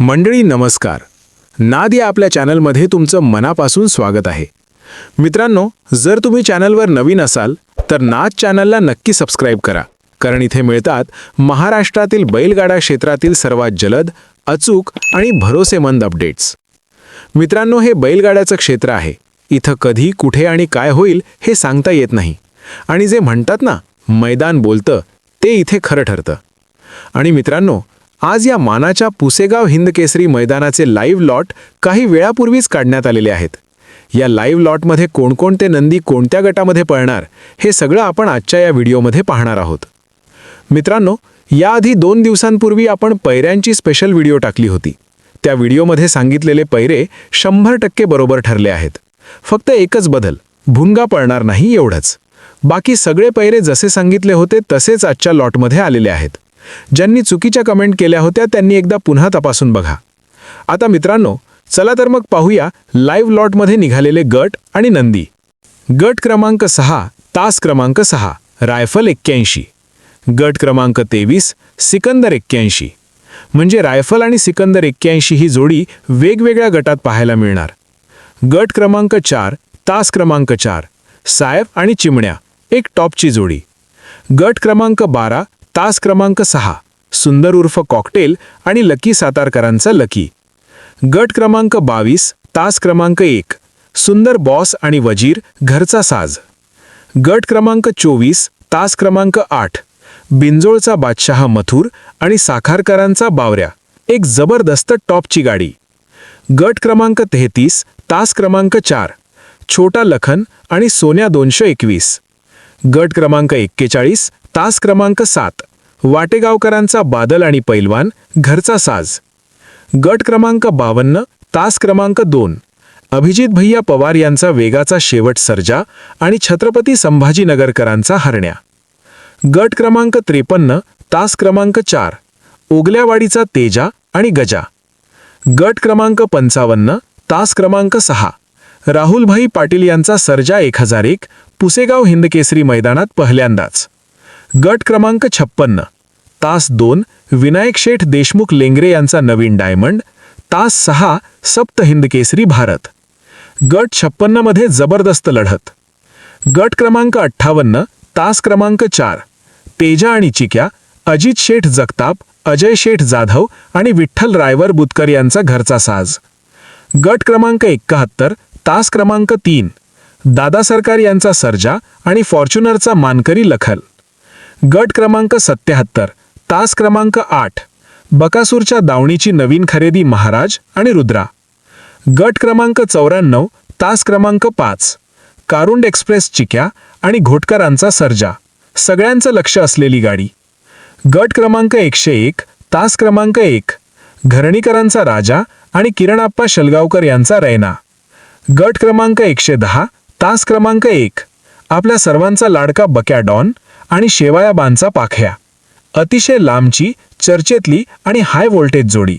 मंडळी नमस्कार. नाद या आपल्या चॅनलमध्ये तुमचं मनापासून स्वागत आहे. मित्रांनो जर तुम्ही चॅनलवर नवीन असाल तर नाद चॅनलला नक्की सबस्क्राईब करा. कारण इथे मिळतात महाराष्ट्रातील बैलगाडा क्षेत्रातील सर्वात जलद अचूक आणि भरोसेमंद अपडेट्स मित्रांनो हे बैलगाड्याचं क्षेत्र आहे. इथं कधी कुठे आणि काय होईल हे सांगता येत नाही. आणि जे म्हणतात ना मैदान बोलतं ते इथे खरं ठरतं. आणि मित्रांनो आज या मानाच्या पुसेगाव हिंदकेसरी मैदानाचे लाईव्ह लॉट काही वेळापूर्वीच काढण्यात आलेले आहेत. या लाईव्ह लॉटमध्ये कोणकोणते नंदी कोणत्या गटामध्ये पळणार हे सगळं आपण आजच्या या व्हिडिओमध्ये पाहणार आहोत. मित्रांनो याआधी दोन दिवसांपूर्वी आपण पैऱ्यांची स्पेशल व्हिडिओ टाकली होती. त्या व्हिडिओमध्ये सांगितलेले पैरे शंभर टक्के बरोबर ठरले आहेत. फक्त एकच बदल भुंगा पळणार नाही एवढंच. बाकी सगळे पैरे जसे सांगितले होते तसेच आजच्या लॉटमध्ये आलेले आहेत. ज्यांनी चुकीच्या कमेंट केल्या होत्या त्यांनी एकदा पुन्हा तपासून बघा. आता मित्रांनो चला तर मग पाहूया लाईव्ह लॉटमध्ये निघालेले गट आणि नंदी. गट क्रमांक सहा तास क्रमांक सहा रायफल एक्क्याऐंशी. गट क्रमांक तेवीस सिकंदर एक्क्याऐंशी. म्हणजे रायफल आणि सिकंदर एक्क्याऐंशी ही जोडी वेगवेगळ्या गटात पाहायला मिळणार. गट क्रमांक चार तास क्रमांक चार साहेब आणि चिमण्या एक टॉपची जोडी. गट क्रमांक बारा तास क्रमांक सहा सुंदर उर्फ कॉकटेल आणि लकी सातारकरांचा लकी. गट क्रमांक बावीस तास क्रमांक एक सुंदर बॉस आणि वजीर घरचा साज. गट क्रमांक चोवीस तास क्रमांक आठ बिंजोळचा बादशहा मथुर आणि साखारकरांचा बावऱ्या एक जबरदस्त टॉपची गाडी. गट क्रमांक तेहतीस तास क्रमांक चार छोटा लखन आणि सोन्या दोनशे एकवीस. गट क्रमांक एक्केचाळीस तास क्रमांक सात. वाटेगावकरांचा बादल आणि पैलवान घरचा साज. गट क्रमांक बावन्न तास क्रमांक दोन. अभिजित भैया पवार यांचा वेगाचा शेवट सर्जा आणि छत्रपती संभाजीनगरकरांचा हरण्या. गट क्रमांक त्रेपन्न तास क्रमांक चार. ओगल्यावाडीचा तेजा आणि गजा. गट क्रमांक पंचावन्न तास क्रमांक सहा. राहुलभाई पाटील यांचा सर्जा एक हजार एक पुसेगाव हिंदकेसरी मैदानात पहिल्यांदाच. गट क्रमांक छप्पन्न. तास दोन विनायक शेठ देशमुख लेंगरे यांचा नवीन डायमंड. तास सहा सप्त हिंदकेसरी भारत. गट छप्पन्नमध्ये जबरदस्त लढत. गट क्रमांक अठ्ठावन्न तास क्रमांक चार. तेजा आणि चिक्या अजित शेठ जगताप अजय शेठ जाधव आणि विठ्ठल रायवर बुतकर यांचा घरचा साज. गट क्रमांक एकाहत्तर तास क्रमांक तीन. दादा सरकार यांचा सर्जा आणि फॉर्च्युनरचा मानकरी लखल. गट क्रमांक सत्याहत्तर तास क्रमांक आठ बकासूरच्या दावणीची नवीन खरेदी महाराज आणि रुद्रा. गट क्रमांक चौऱ्याण्णव तास क्रमांक पाच कारुंड एक्सप्रेस चिक्या आणि घोटकरांचा सर्जा. सगळ्यांचं लक्ष असलेली गाडी. गट क्रमांक एकशे एक तास क्रमांक एक घरणीकरांचा राजा आणि किरणाप्पा शलगावकर यांचा रैना. गट क्रमांक एकशे दहा तास क्रमांक एक आपल्या सर्वांचा लाडका बक्या डॉन आणि शेवायाबांचा पाख्या. अतिशय लांबची चर्चेतली आणि हाय व्होल्टेज जोडी.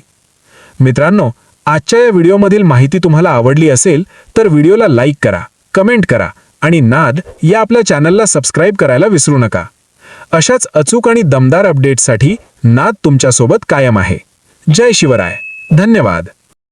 मित्रांनो आजच्या या व्हिडिओमधील माहिती तुम्हाला आवडली असेल तर व्हिडिओला लाईक करा कमेंट करा आणि नाद या आपल्या चॅनलला सबस्क्राईब करायला विसरू नका. अशाच अचूक आणि दमदार अपडेट्ससाठी नाद तुमच्यासोबत कायम आहे. जय शिवराय. धन्यवाद.